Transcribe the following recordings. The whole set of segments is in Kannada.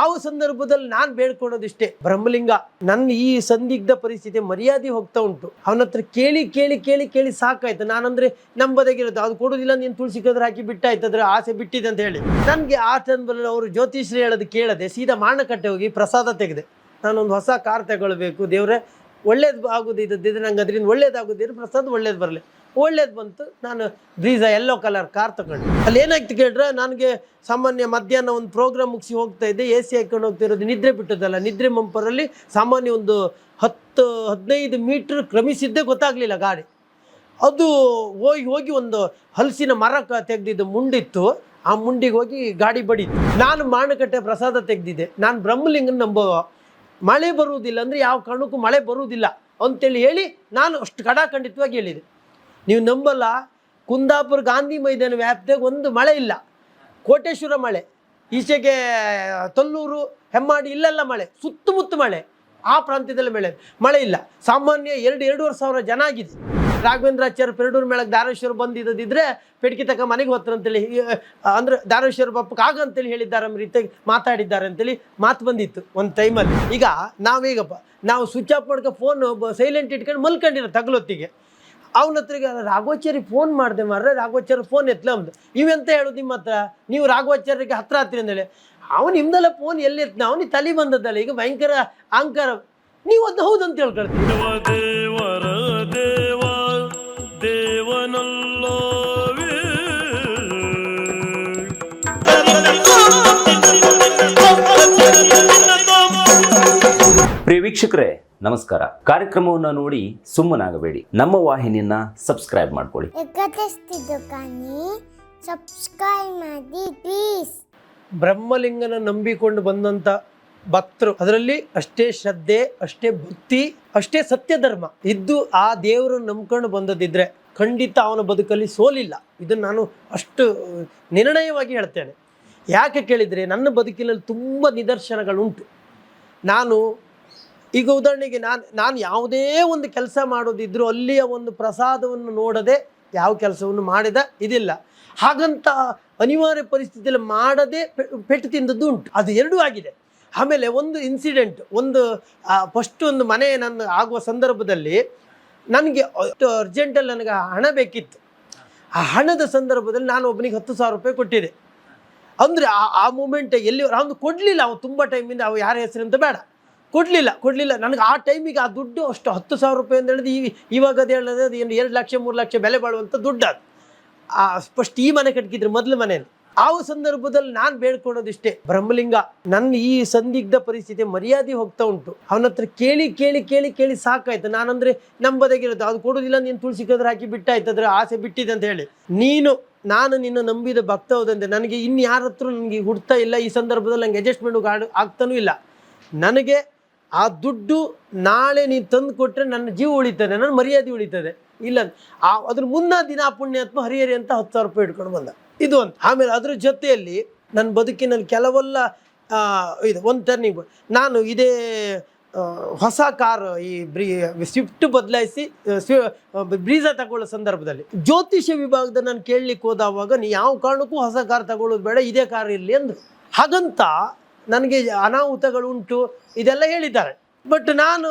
ಆ ಸಂದರ್ಭದಲ್ಲಿ ನಾನು ಬೇಡ್ಕೊಳೋದಿಷ್ಟೇ ಬ್ರಹ್ಮಲಿಂಗ ನನ್ನ ಈ ಸಂದಿಗ್ಧ ಪರಿಸ್ಥಿತಿ ಮರ್ಯಾದೆ ಹೋಗ್ತಾ ಉಂಟು. ಅವನ ಹತ್ರ ಕೇಳಿ ಕೇಳಿ ಕೇಳಿ ಕೇಳಿ ಸಾಕಾಯ್ತು. ನಾನಂದ್ರೆ ನಂಬದಾಗಿರೋದು, ಅದು ಕೊಡೋದಿಲ್ಲ, ನೀನು ತುಳಸಿ ಕದ್ರ ಹಾಕಿ ಬಿಟ್ಟಾಯ್ತು ಅದ್ರ ಆಸೆ ಬಿಟ್ಟಿದೆ ಅಂತ ಹೇಳಿ. ನನಗೆ ಆ ಸಂದರ್ಭದಲ್ಲಿ ಅವರು ಜ್ಯೋತಿಷ್ರಿ ಹೇಳೋದು ಕೇಳದೆ, ಸೀದಾ ಮಾಣಕಟ್ಟೆ ಹೋಗಿ ಪ್ರಸಾದ ತೆಗೆದೆ. ನಾನೊಂದು ಹೊಸ ಕಾರ್ ತಗೊಳ್ಬೇಕು. ದೇವ್ರೆ, ಒಳ್ಳೇದು ಆಗೋದು ಇದ್ದದ್ದು ನಂಗೆ ಅದರಿಂದ ಒಳ್ಳೇದಾಗೋದಿದ್ರೆ ಪ್ರಸಾದ ಒಳ್ಳೇದು ಬರಲಿ. ಒಳ್ಳೇದು ಬಂತು. ನಾನು ಬ್ರೀಸ ಎಲ್ಲೋ ಕಲರ್ ಕಾರ್ ತಗೊಂಡೆ. ಅಲ್ಲಿ ಏನಾಯ್ತು ಕೇಳ್ರೆ ನನಗೆ ಸಾಮಾನ್ಯ ಮಧ್ಯಾಹ್ನ ಒಂದು ಪ್ರೋಗ್ರಾಮ್ ಮುಗಿಸಿ ಹೋಗ್ತಾ ಇದ್ದೆ. ಎ ಸಿ ಹಾಕೊಂಡು ಹೋಗ್ತಿರೋದು ನಿದ್ರೆ ಬಿಟ್ಟದಲ್ಲ, ನಿದ್ರೆ ಮಂಪರಲ್ಲಿ ಸಾಮಾನ್ಯ ಒಂದು ಹತ್ತು, ಹದಿನೈದು ಮೀಟ್ರ್ ಕ್ರಮಿಸಿದ್ದೇ ಗೊತ್ತಾಗಲಿಲ್ಲ ಗಾಡಿ. ಅದು ಹೋಗಿ ಹೋಗಿ ಒಂದು ಹಲಸಿನ ಮರ ತೆಗೆದಿದ್ದು ಮುಂಡಿತ್ತು. ಆ ಮುಂಡಿಗೆ ಹೋಗಿ ಗಾಡಿ ಬಡಿತು. ನಾನು ಮಾಣಕಟ್ಟೆ ಪ್ರಸಾದ ತೆಗೆದಿದ್ದೆ. ನಾನು ಬ್ರಹ್ಮಲಿಂಗನ ನಂಬೋ ಮಳೆ ಬರುವುದಿಲ್ಲ ಅಂದರೆ ಯಾವ ಕಾರಣಕ್ಕೂ ಮಳೆ ಬರುವುದಿಲ್ಲ ಅಂತೇಳಿ ಹೇಳಿ ನಾನು ಅಷ್ಟು ಕಡಾಖಂಡಿತವಾಗಿ ಹೇಳಿದೆ. ನೀವು ನಂಬಲ್ಲ? ಕುಂದಾಪುರ ಗಾಂಧಿ ಮೈದಾನ ವ್ಯಾಪ್ತಿಯಾಗ ಒಂದು ಮಳೆ ಇಲ್ಲ. ಕೋಟೇಶ್ವರ ಮಳೆ, ಈಚೆಗೆ, ತಲ್ಲೂರು, ಹೆಮ್ಮಾಡಿ ಇಲ್ಲೆಲ್ಲ ಮಳೆ, ಸುತ್ತಮುತ್ತ ಮಳೆ, ಆ ಪ್ರಾಂತ್ಯದಲ್ಲಿ ಮಳೆ ಮಳೆ ಇಲ್ಲ. ಸಾಮಾನ್ಯ ಎರಡು, ಎರಡೂವರೆ ಸಾವಿರ ಜನ ಆಗಿದೆ ರಾಘವೇಂದ್ರಾಚಾರ್ಯ ಪೆರಡೂರು ಮೇಳಕ್ಕೆ ದಾರೇಶ್ವರ ಬಂದಿದ್ದಿದ್ರೆ ಪೆಟ್ಕಿ ತಕ್ಕ ಮನೆಗೆ ಹೋತ್ರ ಅಂತೇಳಿ ಅಂದ್ರೆ ದಾರೇಶ್ವರ ಬಪ್ಪಕ್ಕೆ ಆಗ ಅಂತೇಳಿ ಹೇಳಿದ್ದಾರೆ ರೀತಿ ಮಾತಾಡಿದ್ದಾರೆ ಅಂತೇಳಿ ಮಾತು ಬಂದಿತ್ತು ಒಂದು ಟೈಮಲ್ಲಿ ಈಗ ನಾವೀಗಪ್ಪ ನಾವು ಸ್ವಿಚ್ ಆಫ್ ಮಾಡ್ಕೊ ಫೋನ್ ಸೈಲೆಂಟ್ ಇಟ್ಕೊಂಡು ಮಲ್ಕೊಂಡಿರೋ ತಗಲೊತ್ತಿಗೆ. ಅವನ ಹತ್ರಿಗೆ ರಾಘವಾಚಾರಿ ಫೋನ್ ಮಾಡಿದೆ ಮಾರ್ರೆ, ರಾಘವಾಚಾರ್ಯ ಫೋನ್ ಎತ್ತಲ ಅಂದು ಇವೆಂತ ಹೇಳೋದು ನಿಮ್ಮ ಹತ್ರ? ನೀವು ರಾಘವಾಚಾರ್ಯಗೆ ಹತ್ರ ಹತ್ತಿರ ಅಂದೇಳಿ ಅವನು ನಿಮ್ದೆಲ್ಲ ಫೋನ್ ಎಲ್ಲಿ ಎತ್ತ ಅವನಿಗೆ ತಲೆ ಬಂದದ್ದಲ್ಲ, ಈಗ ಭಯಂಕರ ಅಹಂಕಾರ. ನೀವು ಅದು ಹೌದು ಅಂತ ಹೇಳ್ಕೊಳ್ತೀವಿ ಪ್ರಿಯ ವೀಕ್ಷಕರೇ ನಮಸ್ಕಾರ. ಕಾರ್ಯಕ್ರಮವನ್ನು ನೋಡಿ ಸುಮ್ಮನಾಗಬೇಡಿ. ನಮ್ಮ ವಾಹಿನಿಯನ್ನ ಸಬ್ಸ್ಕ್ರೈಬ್ ಮಾಡ್ಕೊಳ್ಳಿ. ಸಬ್ಸ್ಕ್ರೈಬ್ ಮಾಡಿ ಪ್ಲೀಸ್ ಬ್ರಹ್ಮಲಿಂಗನ ನಂಬಿಕೊಂಡು ಬಂದಂತ ಭಕ್ತರು ಅದರಲ್ಲಿ ಅಷ್ಟೇ ಶ್ರದ್ಧೆ ಅಷ್ಟೇ ಭಕ್ತಿ ಅಷ್ಟೇ ಸತ್ಯ ಧರ್ಮ ಇದ್ದು ಆ ದೇವರು ನಂಬ್ಕೊಂಡು ಬಂದದಿದ್ರೆ ಖಂಡಿತ ಅವನ ಬದುಕಲ್ಲಿ ಸೋಲಿಲ್ಲ. ಇದನ್ನು ನಾನು ಅಷ್ಟು ನಿರ್ಣಯವಾಗಿ ಹೇಳ್ತೇನೆ. ಯಾಕೆ ಕೇಳಿದರೆ ನನ್ನ ಬದುಕಿನಲ್ಲಿ ತುಂಬ ನಿದರ್ಶನಗಳುಂಟು. ನಾನು ಈಗ ಉದಾಹರಣೆಗೆ ನಾನು ನಾನು ಯಾವುದೇ ಒಂದು ಕೆಲಸ ಮಾಡೋದಿದ್ರು ಅಲ್ಲಿಯ ಒಂದು ಪ್ರಸಾದವನ್ನು ನೋಡದೆ ಯಾವ ಕೆಲಸವನ್ನು ಮಾಡಿದ ಇದಿಲ್ಲ. ಹಾಗಂತ ಅನಿವಾರ್ಯ ಪರಿಸ್ಥಿತಿಯಲ್ಲಿ ಮಾಡದೆ ಪೆಟ್ಟು ತಿಂದದ್ದು ಉಂಟು. ಅದು ಎರಡೂ ಆಗಿದೆ. ಆಮೇಲೆ ಒಂದು ಇನ್ಸಿಡೆಂಟ್ ಒಂದು ಫಸ್ಟ್ ಒಂದು ಮನೆ ನನ್ನ ಆಗುವ ಸಂದರ್ಭದಲ್ಲಿ ನನಗೆ ಅಷ್ಟು ಅರ್ಜೆಂಟಲ್ಲಿ ನನಗೆ ಹಣ ಬೇಕಿತ್ತು. ಆ ಹಣದ ಸಂದರ್ಭದಲ್ಲಿ ನಾನು ಒಬ್ಬನಿಗೆ ಹತ್ತು ಸಾವಿರ ರೂಪಾಯಿ ಕೊಟ್ಟಿದ್ದೆ. ಅಂದರೆ ಆ ಆ ಮೂಮೆಂಟ್ ಎಲ್ಲಿ ಅವನು ಕೊಡಲಿಲ್ಲ. ಅವನು ತುಂಬ ಟೈಮಿಂದ ಅವ ಯಾರ ಹೆಸರು ಅಂತ ಬೇಡ. ಕೊಡಲಿಲ್ಲ ಕೊಡಲಿಲ್ಲ. ನನಗೆ ಆ ಟೈಮಿಗೆ ಆ ದುಡ್ಡು ಅಷ್ಟು ಹತ್ತು ಸಾವಿರ ರೂಪಾಯಿ ಅಂತ ಹೇಳಿದ್ರೆ ಇವಾಗ ಅದು ಹೇಳೋದು, ಅದು ಏನು ಎರಡು ಲಕ್ಷ, ಮೂರು ಲಕ್ಷ ಬೆಲೆ ಬಾಳುವಂಥ ದುಡ್ಡು ಅದು. ಆ, ಫಸ್ಟ್ ಈ ಮನೆ ಕಟ್ಕಿದ್ರು ಮೊದಲು ಮನೆ ಆ ಸಂದರ್ಭದಲ್ಲಿ ನಾನು ಬೇಡ್ಕೊಳೋದಿಷ್ಟೇ ಬ್ರಹ್ಮಲಿಂಗ. ನನ್ನ ಈ ಸಂದಿಗ್ಧ ಪರಿಸ್ಥಿತಿ ಮರ್ಯಾದೆ ಹೋಗ್ತಾ ಉಂಟು. ಅವನ ಹತ್ರ ಕೇಳಿ ಕೇಳಿ ಕೇಳಿ ಕೇಳಿ ಸಾಕಾಯ್ತು. ನಾನಂದ್ರೆ ನಂಬದಾಗಿರೋದು, ಅದು ಕೊಡೋದಿಲ್ಲ ನೀನು ತುಳಸಿ ಕದ್ರ ಹಾಕಿ ಬಿಟ್ಟಾಯ್ತು, ಅದ್ರ ಆಸೆ ಬಿಟ್ಟಿದೆ ಅಂತ ಹೇಳಿ. ನೀನು, ನಾನು ನಿನ್ನ ನಂಬಿದ ಭಕ್ತ ಹೋದಂತೆ ನನಗೆ ಇನ್ನು ಯಾರ ನನಗೆ ಹುಡ್ತಾ ಇಲ್ಲ, ಈ ಸಂದರ್ಭದಲ್ಲಿ ನಂಗೆ ಅಡ್ಜಸ್ಟ್ಮೆಂಟ್ ಆಗ್ತಾನೂ ಇಲ್ಲ. ನನಗೆ ಆ ದುಡ್ಡು ನಾಳೆ ನೀನು ತಂದು ಕೊಟ್ಟರೆ ನನ್ನ ಜೀವ ಉಳಿತದೆ, ನನ್ನ ಮರ್ಯಾದೆ ಉಳಿತದೆ. ಇಲ್ಲ ಆ, ಅದ್ರ ಮುನ್ನ ದಿನ ಪುಣ್ಯಾತ್ಮ ಹರಿಹರಿ ಅಂತ ಹತ್ತು ಸಾವಿರ ರೂಪಾಯಿ ಇಟ್ಕೊಂಡು ಬಂದ. ಇದು ಅಂತ. ಆಮೇಲೆ ಅದ್ರ ಜೊತೆಯಲ್ಲಿ ನನ್ನ ಬದುಕಿನಲ್ಲಿ ಕೆಲವೆಲ್ಲ ಇದು ಒಂದು ಟರ್ನಿಂಗ್ ನಾನು ಇದೇ ಹೊಸ ಕಾರ್ ಈ ಬ್ರೀ ಸ್ವಿಫ್ಟ್ ಬದಲಾಯಿಸಿ ಬ್ರೀಜ ತಗೊಳ್ಳೋ ಸಂದರ್ಭದಲ್ಲಿ. ಜ್ಯೋತಿಷ್ಯ ವಿಭಾಗದ ನಾನು ಕೇಳಲಿಕ್ಕೆ ಹೋದವಾಗ, ನೀ ಯಾವ ಕಾರಣಕ್ಕೂ ಹೊಸ ಕಾರ್ ತಗೊಳ್ಳೋದು ಬೇಡ, ಇದೇ ಕಾರ್ ಇರಲಿ ಅಂದರು. ಹಾಗಂತ ನನಗೆ ಅನಾಹುತಗಳು ಉಂಟು ಇದೆಲ್ಲ ಹೇಳಿದ್ದಾರೆ. ಬಟ್ ನಾನು,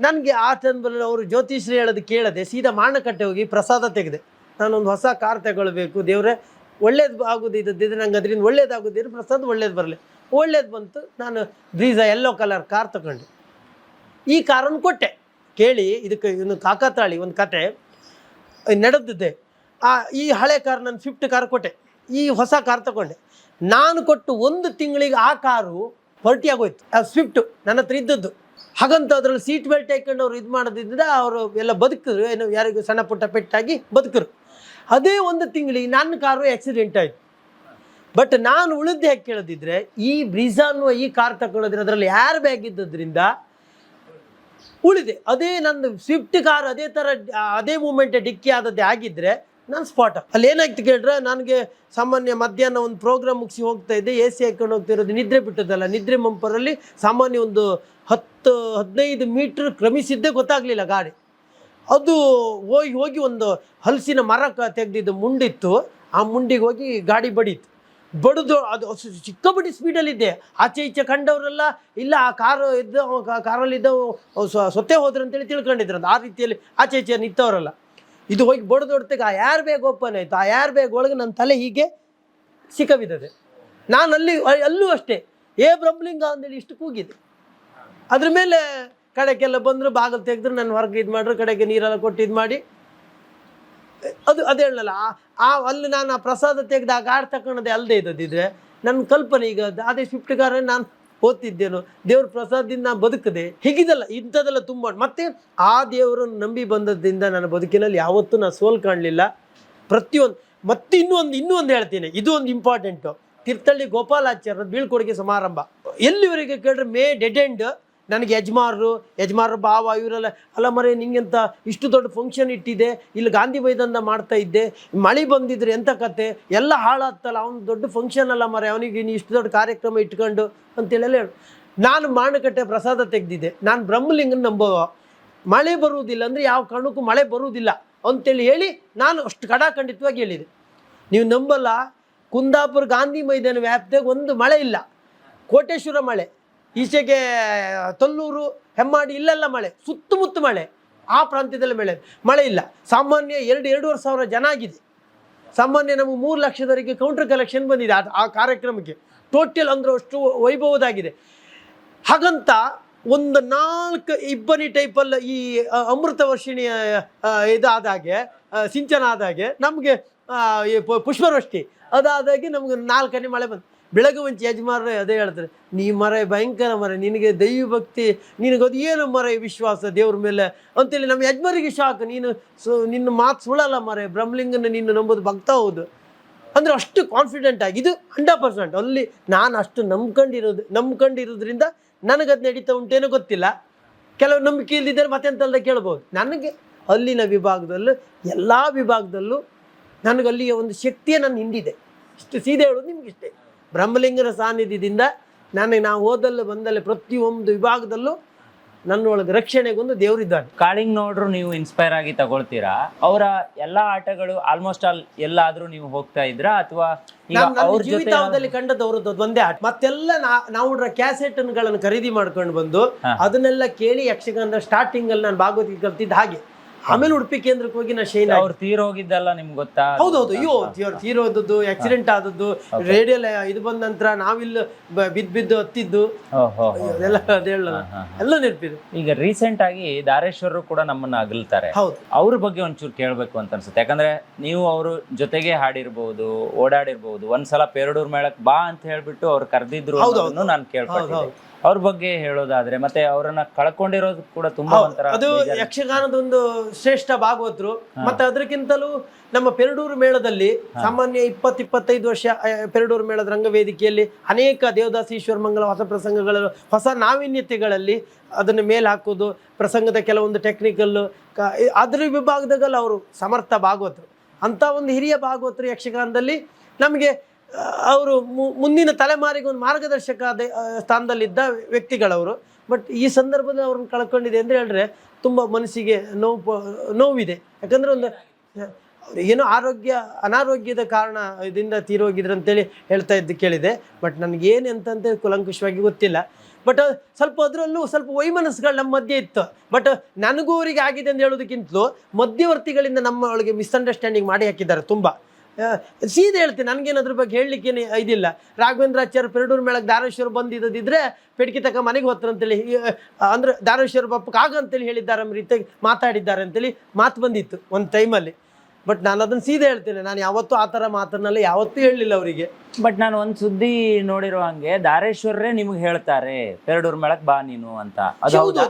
ನನಗೆ ಆ ಟೈಮಲ್ಲಿ ಅವರು ಜ್ಯೋತಿಷ್ರು ಹೇಳೋದು ಕೇಳದೆ ಸೀದಾ ಮಾಣಕಟ್ಟೆ ಹೋಗಿ ಪ್ರಸಾದ ತೆಗೆದೆ. ನಾನೊಂದು ಹೊಸ ಕಾರ್ ತಗೊಳ್ಬೇಕು, ದೇವ್ರೆ, ಒಳ್ಳೇದು ಆಗೋದು ಇದ್ದಿದ್ದು ನಂಗೆ ಅದರಿಂದ ಒಳ್ಳೇದಾಗೋದಿದ್ರೆ ಪ್ರಸಾದ ಒಳ್ಳೇದು ಬರಲಿ. ಒಳ್ಳೇದು ಬಂತು, ನಾನು ಬ್ರೀಸ ಎಲ್ಲೋ ಕಲರ್ ಕಾರ್ ತಗೊಂಡೆ. ಈ ಕಾರನ್ನು ಕೊಟ್ಟೆ. ಕೇಳಿ, ಇದಕ್ಕೆ ಇನ್ನು ಕಾಕತಾಳಿ ಒಂದು ಕತೆ, ನಡೆದಿದ್ದೆ. ಆ, ಈ ಹಳೆ ಕಾರ್ ನಾನು ಸ್ವಿಫ್ಟ್ ಕಾರ್ ಕೊಟ್ಟೆ. ಈ ಹೊಸ ಕಾರ್ ತಗೊಂಡೆ. ನಾನು ಕೊಟ್ಟು ಒಂದು ತಿಂಗಳಿಗೆ ಆ ಕಾರು ಹೊರಟಿಯಾಗೋಯ್ತು. ಆ ಸ್ವಿಫ್ಟ್ ನನ್ನ ಹತ್ರ ಇದ್ದದ್ದು. ಹಾಗಂತ ಅದ್ರಲ್ಲಿ ಸೀಟ್ ಬೆಲ್ಟ್ ಹಾಕೊಂಡು ಅವ್ರು ಇದು ಮಾಡೋದ್ರಿಂದ ಅವರು ಎಲ್ಲ ಬದುಕಿದ್ರು ಏನು ಯಾರಿಗೂ ಸಣ್ಣ ಪುಟ್ಟ ಪೆಟ್ಟಾಗಿ ಬದುಕರು. ಅದೇ ಒಂದು ತಿಂಗಳಿಗೆ ನನ್ನ ಕಾರು ಆಕ್ಸಿಡೆಂಟ್ ಆಯಿತು. ಬಟ್ ನಾನು ಉಳಿದ್ದೆ ಯಾಕೆ ಕೇಳೋದಿದ್ರೆ ಈ ಬ್ರೀಝಾ ಅನ್ನುವ ಈ ಕಾರ್ ತಗೊಳ್ಳೋದ್ರೆ ಅದರಲ್ಲಿ ಯಾರು ಬ್ಯಾಗ್ ಇದ್ದದ್ರಿಂದ ಉಳಿದೆ. ಅದೇ ನಂದು ಸ್ವಿಫ್ಟ್ ಕಾರ್ ಅದೇ ಥರ ಅದೇ ಮೂಮೆಂಟ್ ಡಿಕ್ಕಿ ಆದದ್ದೇ ಆಗಿದ್ರೆ ನಾನು ಸ್ಪಾಟ್. ಅಲ್ಲಿ ಏನಾಯ್ತು ಕೇಳ್ರೆ ನನಗೆ ಸಾಮಾನ್ಯ ಮಧ್ಯಾಹ್ನ ಒಂದು ಪ್ರೋಗ್ರಾಮ್ ಮುಗಿಸಿ ಹೋಗ್ತಾ ಇದ್ದೆ ಎ ಸಿ ಹಾಕೊಂಡು ಹೋಗ್ತಿರೋದು ನಿದ್ರೆ ಬಿಟ್ಟದಲ್ಲ ನಿದ್ರೆ ಮಂಪರಲ್ಲಿ ಸಾಮಾನ್ಯ ಒಂದು ಹತ್ತು, ಹದಿನೈದು ಮೀಟ್ರ್ ಕ್ರಮಿಸಿದ್ದೇ ಗೊತ್ತಾಗಲಿಲ್ಲ ಗಾಡಿ. ಅದು ಹೋಗಿ ಹೋಗಿ ಒಂದು ಹಲಸಿನ ಮರ ತೆಗೆದಿದ್ದು ಮುಂಡಿತ್ತು. ಆ ಮುಂಡಿಗೆ ಹೋಗಿ ಗಾಡಿ ಬಡೀತು. ಬಡಿದು ಅದು ಸಿಕ್ಕಾಪಟ್ಟಿ ಸ್ಪೀಡಲ್ಲಿದ್ದೆ ಆಚೆ ಈಚೆ ಕಂಡವರೆಲ್ಲ ಇಲ್ಲ, ಆ ಕಾರು ಇದ್ದ ಕಾರಲ್ಲಿ ಇದ್ದ ಸೊತ್ತೆ ಹೋದ್ರು ಅಂತೇಳಿ ತಿಳ್ಕೊಂಡಿದ್ರು. ಆ ರೀತಿಯಲ್ಲಿ ಆಚೆ ಈಚೆ ನಿಂತವರಲ್ಲ. ಇದು ಹೋಗಿ ಬಡ್ದು ಹೊಡ್ತಾಗ, ಆ ಏರ್ ಬ್ಯಾಗ್ ಓಪನ್ ಆಯಿತು? ಆ ಏರ್ ಬ್ಯಾಗ್ ಒಳಗೆ ನನ್ನ ತಲೆ ಹೀಗೆ ಸಿಕ್ಕಬಿದ್ದದೆ? ನಾನು ಅಲ್ಲಿ, ಅಲ್ಲೂ ಅಷ್ಟೇ, ಏ ಬ್ರಹ್ಮಲಿಂಗ ಅಂದೇಳಿ ಇಷ್ಟು ಕೂಗಿದೆ ಅದ್ರ ಮೇಲೆ ಕಡೆಗೆಲ್ಲ ಬಂದರು, ಬಾಗಿಲು ತೆಗೆದ್ರು ನನ್ನ ಹೊರಗೆ ಇದು ಮಾಡ್ರು, ಕಡೆಗೆ ನೀರೆಲ್ಲ ಕೊಟ್ಟು ಇದು ಮಾಡಿ. ಅದು ಅದು ಹೇಳಲ್ಲ, ಆ- ಅಲ್ಲಿ ನಾನು ಆ ಪ್ರಸಾದ ತೆಗೆದು ಆ ಗಾಡ್ ತಗೊಂಡದೆ ಅಲ್ಲದೆ ಇದ್ದದಿದ್ರೆ ನನ್ನ ಕಲ್ಪನೆ ಈಗ ಅದು ಅದೇ ಶಿಫ್ಟ್ ಕಾರ್ ನಾನು ಓದ್ತಿದ್ದೇನು, ದೇವ್ರ ಪ್ರಸಾದದಿಂದ ನಾನು ಬದುಕದೆ, ಹೀಗಿದಲ್ಲ, ಇಂಥದೆಲ್ಲ ತುಂಬ. ಮತ್ತೆ ಆ ದೇವರನ್ನು ನಂಬಿ ಬಂದದ್ದಿಂದ ನನ್ನ ಬದುಕಿನಲ್ಲಿ ಯಾವತ್ತೂ ನಾನು ಸೋಲ್ ಕಾಣಲಿಲ್ಲ. ಪ್ರತಿಯೊಂದು, ಮತ್ತೆ ಇನ್ನೂ ಒಂದು ಇನ್ನೂ ಒಂದು ಹೇಳ್ತೀನಿ. ಇದು ಒಂದು ಇಂಪಾರ್ಟೆಂಟು ತೀರ್ಥಹಳ್ಳಿ ಗೋಪಾಲಾಚಾರ್ಯ ಬೀಳ್ಕೊಡುಗೆ ಸಮಾರಂಭ. ಎಲ್ಲಿವರೆಗೆ ಕೇಳಿದ್ರೆ ಮೇ ಡೆಡ್ ಎಂಡ್ ನನಗೆ ಯಜಮಾರರು ಯಜಮಾನರು ಭಾವ ಇವರೆಲ್ಲ, ಅಲ್ಲ ಮರೆ ನಿಂಗೆಂತ ಇಷ್ಟು ದೊಡ್ಡ ಫಂಕ್ಷನ್ ಇಟ್ಟಿದೆ, ಇಲ್ಲಿ ಗಾಂಧಿ ಮೈದಾನ ಮಾಡ್ತಾ ಇದ್ದೆ, ಮಳೆ ಬಂದಿದ್ರೆ ಎಂಥ ಕತೆ? ಎಲ್ಲ ಹಾಳಾಗ್ತಲ್ಲ, ಅವ್ನು ದೊಡ್ಡ ಫಂಕ್ಷನ್ ಅಲ್ಲ ಮರೆ, ಅವನಿಗೆ ನೀನು ಇಷ್ಟು ದೊಡ್ಡ ಕಾರ್ಯಕ್ರಮ ಇಟ್ಕೊಂಡು ಅಂತೇಳೆಲ್ಲ ಹೇಳು. ನಾನು ಮಾಣಕಟ್ಟೆ ಪ್ರಸಾದ ತೆಗೆದಿದ್ದೆ, ನಾನು ಬ್ರಹ್ಮಲಿಂಗನ ನಂಬೋ ಮಳೆ ಬರುವುದಿಲ್ಲ ಅಂದರೆ ಯಾವ ಕಾರಣಕ್ಕೂ ಮಳೆ ಬರುವುದಿಲ್ಲ ಅಂತೇಳಿ ಹೇಳಿ ನಾನು ಅಷ್ಟು ಕಡಾಖಂಡಿತವಾಗಿ ಹೇಳಿದೆ. ನೀವು ನಂಬಲ್ಲ, ಕುಂದಾಪುರ ಗಾಂಧಿ ಮೈದಾನ ವ್ಯಾಪ್ತಿಯಾಗ ಒಂದು ಮಳೆ ಇಲ್ಲ, ಕೋಟೇಶ್ವರ ಮಳೆ. ಈಚೆಗೆ ತೊಲ್ಲೂರು, ಹೆಮ್ಮಾಡಿ ಇಲ್ಲೆಲ್ಲ ಮಳೆ ಸುತ್ತಮುತ್ತ ಮಳೆ. ಆ ಪ್ರಾಂತ್ಯದಲ್ಲಿ ಮಳೆ ಮಳೆ ಇಲ್ಲ. ಸಾಮಾನ್ಯ ಎರಡು, ಎರಡೂವರೆ ಸಾವಿರ ಜನ ಆಗಿದೆ. ಸಾಮಾನ್ಯ ನಮಗೆ ಮೂರು ಲಕ್ಷದವರೆಗೆ ಕೌಂಟರ್ ಕಲೆಕ್ಷನ್ ಬಂದಿದೆ. ಆ- ಕಾರ್ಯಕ್ರಮಕ್ಕೆ. ಟೋಟಲ್ ಅಂದ್ರೆ ಅಷ್ಟು ವೈಭವದಾಗಿದೆ. ಹಾಗಂತ ಒಂದು ನಾಲ್ಕು ಇಬ್ಬನಿ ಟೈಪಲ್ಲಿ ಈ ಅಮೃತ ವರ್ಷಿಣಿಯ ಇದಾದಾಗೆ ಇದಾದ ಸಿಂಚನ ಆದಾಗೆ ನಮಗೆ ಪುಷ್ಪವೃಷ್ಟಿ ಅದಾದಾಗೆ ನಮ್ಗೆ ನಾಲ್ಕನೇ ಮಳೆ ಬಂತು. ಬೆಳಗುವಂಚಿ ಯಜಮಾನರೇ ಅದೇ ಹೇಳ್ತಾರೆ, ನೀ ಮರ ಭಯಂಕರ ಮರ, ನಿನಗೆ ದೈವ ಭಕ್ತಿ ನಿನಗದು ಏನು ಮರ ವಿಶ್ವಾಸ ದೇವ್ರ ಮೇಲೆ? ಅಂತೇಳಿ ನಮ್ಮ ಯಜ್ಮರಿಗೆ ಶಾಕ್ ನೀನು ಸು, ನಿನ್ನ ಮಾತು ಸುಳ್ಳಲ್ಲ ಮರೆ, ಬ್ರಹ್ಮಲಿಂಗನ ನಿನ್ನ ನಂಬೋದು ಭಕ್ತ ಹೌದು. ಅಂದರೆ ಅಷ್ಟು ಕಾನ್ಫಿಡೆಂಟ್ ಆಗಿ, ಇದು ಹಂಡ್ರೆಡ್ ಪರ್ಸೆಂಟ್ ಅಲ್ಲಿ ನಾನು ಅಷ್ಟು ನಂಬ್ಕೊಂಡಿರೋದು, ನಂಬ್ಕೊಂಡಿರೋದ್ರಿಂದ ನನಗದು ನಡೀತಾ ಉಂಟೇನೋ ಗೊತ್ತಿಲ್ಲ. ಕೆಲವು ನಂಬಿಕೆ ಇಲ್ಲದಿದ್ದರೆ ಮತ್ತೆ ಅಂತಲ್ಲದೆ ಕೇಳ್ಬೋದು. ನನಗೆ ಅಲ್ಲಿನ ವಿಭಾಗದಲ್ಲೂ, ಎಲ್ಲ ವಿಭಾಗದಲ್ಲೂ ನನಗೆ ಅಲ್ಲಿಯ ಒಂದು ಶಕ್ತಿಯೇ ನನ್ನ ಹಿಂದಿದೆ ಇಷ್ಟು ಸೀದೆ ಹೇಳೋದು ನಿಮಗಿಷ್ಟೇ. ಬ್ರಹ್ಮಲಿಂಗನ ಸಾನ್ನಿಧ್ಯದಿಂದ ನನಗೆ ನಾವು ಓದಲ್ಲೂ ಬಂದಲ್ಲಿ ಪ್ರತಿಯೊಂದು ವಿಭಾಗದಲ್ಲೂ ನನ್ನೊಳಗೆ ರಕ್ಷಣೆಗೊಂದು ದೇವರಿದ್ದಾನೆ ಕಾಳಿಂಗ್ ನೋಡ್ರು ನೀವು ಇನ್ಸ್ಪೈರ್ ಆಗಿ ತಗೊಳ್ತೀರಾ? ಅವರ ಎಲ್ಲಾ ಆಟಗಳು ಆಲ್ಮೋಸ್ಟ್ ಆಲ್ ಎಲ್ಲಾದ್ರೂ ನೀವು ಹೋಗ್ತಾ ಇದ್ರಾ? ಅಥವಾ ಅವ್ರ ಕಂಡದ್ದು ಅವ್ರದ್ದು ಒಂದೇ ಆಟ. ಮತ್ತೆಲ್ಲ ನಾವು ಕ್ಯಾಸೆಟ್ಗಳನ್ನು ಖರೀದಿ ಮಾಡ್ಕೊಂಡು ಬಂದು. ಅದನ್ನೆಲ್ಲ ಕೇಳಿ ಯಕ್ಷಗಾನದ ಸ್ಟಾರ್ಟಿಂಗ್ ಅಲ್ಲಿ ನಾನು ಭಾಗವತಿ ಕಲ್ತಿದ್ದ ಹಾಗೆ. ಆಮೇಲೆ ಉಡುಪಿ ಕೇಂದ್ರಕ್ಕೆ ಹೋಗಿ ನಾ ಶೈನ್ ಅವ್ರು ಹೋಗಿದ್ದಲ್ಲ ನಿಮ್ಗೆ ಗೊತ್ತಾ? ಹೌದೌದು ಅಯ್ಯೋ ತೀರ್- ತೀರೋದದ್ದು ಆಕ್ಸಿಡೆಂಟ್ ಆದದ್ದು ರೇಡಿಯೋ ಇದು ಬಂದ ನಂತರ ನಾವಿಲ್ಲ ಬಿದ್ದ ಬಿದ್ದು ಹತ್ತಿದ್ದು. ಅದೆಲ್ಲ ಅದು ಎಲ್ಲ ನೆನಪಿದೆ. ಈಗ ರೀಸೆಂಟ್ ಆಗಿ ದಾರೇಶ್ವರರು ಕೂಡ ನಮ್ಮನ್ನ ಅಗಲ್ತಾರೆ. ಹೌದು. ಅವ್ರ ಬಗ್ಗೆ ಒಂಚೂರು ಕೇಳ್ಬೇಕು ಅಂತ ಅನ್ಸುತ್ತೆ. ಯಾಕಂದ್ರೆ ನೀವು ಅವರು ಜೊತೆಗೆ ಹಾಡಿರ್ಬೋದು ಓಡಾಡಿರ್ಬೋದು ಒಂದ್ಸಲ ಪೇರಡೂರ್ ಮೇಳಕ್ ಬಾ ಅಂತ ಹೇಳ್ಬಿಟ್ಟು ಅವ್ರು ಕರೆದಿದ್ರು ನಾನು ಕೇಳ್ಪಟ್ಟಿದ್ದೆ. ಅವ್ರ ಬಗ್ಗೆ ಹೇಳೋದಾದ್ರೆ ಮತ್ತೆ ಅವರನ್ನ ಕಳ್ಕೊಂಡಿರೋದು ಕೂಡ ತುಂಬಾ ಒಂಥರ ಅದು ಯಕ್ಷಗಾನದ ಒಂದು ಶ್ರೇಷ್ಠ ಭಾಗವತರು. ಮತ್ತೆ ಅದಕ್ಕಿಂತಲೂ ನಮ್ಮ ಪೆರಡೂರು ಮೇಳದಲ್ಲಿ ಸಾಮಾನ್ಯ ಇಪ್ಪತ್ತು ಇಪ್ಪತ್ತೈದು ವರ್ಷ ಪೆರಡೂರು ಮೇಳದ ರಂಗವೇದಿಕೆಯಲ್ಲಿ ಅನೇಕ ದೇವದಾಸ ಈಶ್ವರ ಮಂಗಲ ಹೊಸ ಪ್ರಸಂಗಗಳ ಹೊಸ ನಾವೀನ್ಯತೆಗಳಲ್ಲಿ ಅದನ್ನ ಮೇಲೆ ಹಾಕೋದು ಪ್ರಸಂಗದ ಕೆಲವೊಂದು ಟೆಕ್ನಿಕಲ್ ಅದ್ರ ವಿಭಾಗದಾಗಲ್ಲ ಅವರು ಸಮರ್ಥ ಭಾಗವತರು. ಅಂತ ಒಂದು ಹಿರಿಯ ಭಾಗವತರು ಯಕ್ಷಗಾನದಲ್ಲಿ ನಮಗೆ ಅವರು ಮುಂದಿನ ತಲೆಮಾರಿಗೆ ಒಂದು ಮಾರ್ಗದರ್ಶಕ ಸ್ಥಾನದಲ್ಲಿದ್ದ ವ್ಯಕ್ತಿಗಳವರು. ಬಟ್ ಈ ಸಂದರ್ಭದಲ್ಲಿ ಅವ್ರನ್ನ ಕಳ್ಕೊಂಡಿದೆ ಅಂದರೆ ಹೇಳಿದ್ರೆ ತುಂಬ ಮನಸ್ಸಿಗೆ ನೋವು ನೋವಿದೆ. ಯಾಕಂದರೆ ಒಂದು ಏನೋ ಆರೋಗ್ಯ, ಅನಾರೋಗ್ಯದ ಕಾರಣ ಇದರಿಂದ ತೀರೋಗಿದ್ರು ಅಂತೇಳಿ ಹೇಳ್ತಾ ಇದ್ದು ಕೇಳಿದೆ. ಬಟ್ ನನಗೇನು ಅಂತಂತ ಕುಲಂಕುಷವಾಗಿ ಗೊತ್ತಿಲ್ಲ. ಬಟ್ ಸ್ವಲ್ಪ ಅದರಲ್ಲೂ ಸ್ವಲ್ಪ ವೈಮನಸ್ಸುಗಳು ನಮ್ಮ ಮಧ್ಯೆ ಇತ್ತು. ಬಟ್ ನನಗೂ ಅವರಿಗೆ ಆಗಿದೆ ಅಂತ ಹೇಳೋದಕ್ಕಿಂತಲೂ ಮಧ್ಯವರ್ತಿಗಳಿಂದ ನಮ್ಮ ಒಳಗೆ ಮಿಸ್ಅಂಡರ್ಸ್ಟ್ಯಾಂಡಿಂಗ್ ಮಾಡಿ ಹಾಕಿದ್ದಾರೆ ತುಂಬ. ಸೀದಾ ಹೇಳ್ತೀನಿ ನನಗೇನು ಅದ್ರ ಬಗ್ಗೆ ಹೇಳಲಿಕ್ಕೆ ಇದಿಲ್ಲ. ರಾಘವೇಂದ್ರಾಚಾರ್ಯ ಪೆರಡೂರು ಮೇಳಕ್ಕೆ ಧಾರೇಶ್ವರ ಬಂದಿದ್ದಿದ್ರೆ ಪೆಟ್ಕಿ ತಕ ಮನೆಗೆ ಹೋತ್ರ ಅಂತೇಳಿ ಅಂದ್ರೆ ಧಾರೇಶ್ವರ ಬಪ್ಪಕ್ಕೆ ಆಗ ಅಂತೇಳಿ ಹೇಳಿದ್ದಾರೆ ರೀತಿ ಮಾತಾಡಿದ್ದಾರೆ ಅಂತೇಳಿ ಮಾತು ಬಂದಿತ್ತು ಒಂದು ಟೈಮಲ್ಲಿ ಬಟ್ ನಾನು ಅದನ್ನು ಸೀದಾ ಹೇಳ್ತೇನೆ. ನಾನು ಯಾವತ್ತೂ ಆ ಥರ ಮಾತನ್ನೆಲ್ಲ ಯಾವತ್ತೂ ಹೇಳಲಿಲ್ಲ ಅವರಿಗೆ. ಬಟ್ ನಾನು ಒಂದ್ ಸುದ್ದಿ ನೋಡಿರೋ ಹಂಗೆ ದಾರೇಶ್ವರರೇ ನಿಮ್ಗೆ ಹೇಳ್ತಾರೆ ಪೆರಡೂರ್ ಮೇಳಕ್ ಬಾ ನೀನು ಅಂತ. ಅದು ಹೌದು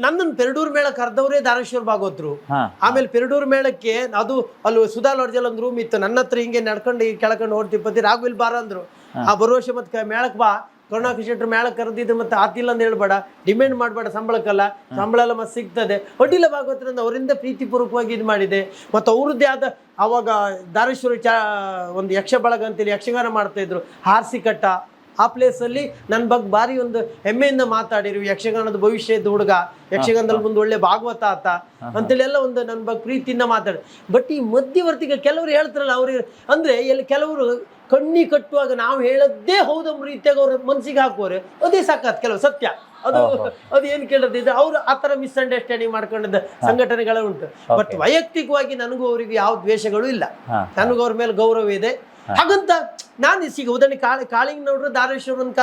ನನ್ನನ್ನು ಪೆರಡೂರು ಮೇಳ ಕರೆದವರೇ ದಾರೇಶ್ವರ ಭಾಗವತರು. ಹಾ. ಆಮೇಲೆ ಪೆರಡೂರು ಮೇಳಕ್ಕೆ ಅದು ಅಲ್ಲಿ ಸುಧಾ ಲಾಡ್ಜಲ್ಲಿ ಒಂದು ರೂಮ್ ಇತ್ತು. ನನ್ನ ಹತ್ರ ಹಿಂಗೆ ನಡ್ಕೊಂಡು ಕೆಳಕೊಂಡು ಓಡ್ತಿಪ್ಪತ್ತಿ ರಾಘವಿಲ್ ಬಾರ ಅಂದ್ರು. ಆ ಬರುವ ವರ್ಷ ಮತ್ತೆ ಮೇಳಕ್ಕೆ ಬಾ. ಕರುಣಾಕರ್ ಕೃಷ್ಣ ಮೇಳ ಕರೆದಿದ್ರು ಮತ್ತೆ ಆತಿಲ್ಲ ಅಂತ ಹೇಳ್ಬೇಡ. ಡಿಮ್ಯಾಂಡ್ ಮಾಡಬೇಡ, ಸಂಬಳಕ್ಕಲ್ಲ. ಸಂಬಳ ಎಲ್ಲ ಮತ್ತೆ ಸಿಗ್ತದೆ. ಅಡ್ಡಿಲ್ಲ ಭಾಗವತರಿಂದ ಅವರಿಂದ ಪ್ರೀತಿಪೂರ್ವಕವಾಗಿ ಇದು ಮಾಡಿದೆ. ಮತ್ತು ಅವ್ರದ್ದೇ ಆದ ಅವಾಗ ದಾರೇಶ್ವರ ಚಾ ಒಂದು ಯಕ್ಷ ಬಳಗ ಅಂತೇಳಿ ಯಕ್ಷಗಾನ ಮಾಡ್ತಾ ಇದ್ರು. ಹಾರ್ಸಿ ಕಟ್ಟ. ಆ ಪ್ಲೇಸಲ್ಲಿ ನನ್ನ ಬಗ್ಗೆ ಭಾರಿ ಒಂದು ಹೆಮ್ಮೆಯಿಂದ ಮಾತಾಡಿರು ಯಕ್ಷಗಾನದ ಭವಿಷ್ಯದ ಹುಡುಗ ಯಕ್ಷಗಾನದಲ್ಲಿ ಮುಂದೆ ಒಳ್ಳೆ ಭಾಗವತ ಆತ ಅಂತೇಳಿ ಎಲ್ಲ ಒಂದು ನನ್ನ ಬಗ್ಗೆ ಪ್ರೀತಿಯಿಂದ ಮಾತಾಡಿ ಬಟ್ ಈ ಮಧ್ಯವರ್ತಿಗೆ ಕೆಲವರು ಹೇಳ್ತಾರಲ್ಲ ಅವ್ರಿಗೆ ಅಂದರೆ ಎಲ್ಲಿ ಕೆಲವರು ಕಣ್ಣಿ ಕಟ್ಟುವಾಗ ನಾವು ಹೇಳದ್ದೇ ಹೌದಮ್ಮ ರೀತಿಯಾಗಿ ಅವ್ರ ಮನ್ಸಿಗೆ ಹಾಕುವರೆ ಅದೇ ಸಾಕಾತ್ ಕೆಲವು ಸತ್ಯ. ಅದು. ಅದು ಏನ್ ಕೇಳದಿದ್ರೆ ಅವ್ರು ಆ ತರ ಮಿಸ್ಅಂಡರ್ಸ್ಟ್ಯಾಂಡಿಂಗ್ ಮಾಡ್ಕೊಂಡಿದ್ದ ಸಂಘಟನೆಗಳು ಉಂಟು. ಬಟ್. ವೈಯಕ್ತಿಕವಾಗಿ ನನಗೂ ಅವರಿಗೆ ಯಾವ ದ್ವೇಷಗಳು ಇಲ್ಲ. ನನಗೂ ಅವ್ರ ಮೇಲೆ ಗೌರವ ಇದೆ. ಹಾಗಂತ ನಾನು ಈಗ ಉದಾಹರಣೆ ಕಾಳಿ ಕಾಳಿಂಗ್ ನೋಡ್ರು ಧಾರೇಶ್ವರ ಒಂದು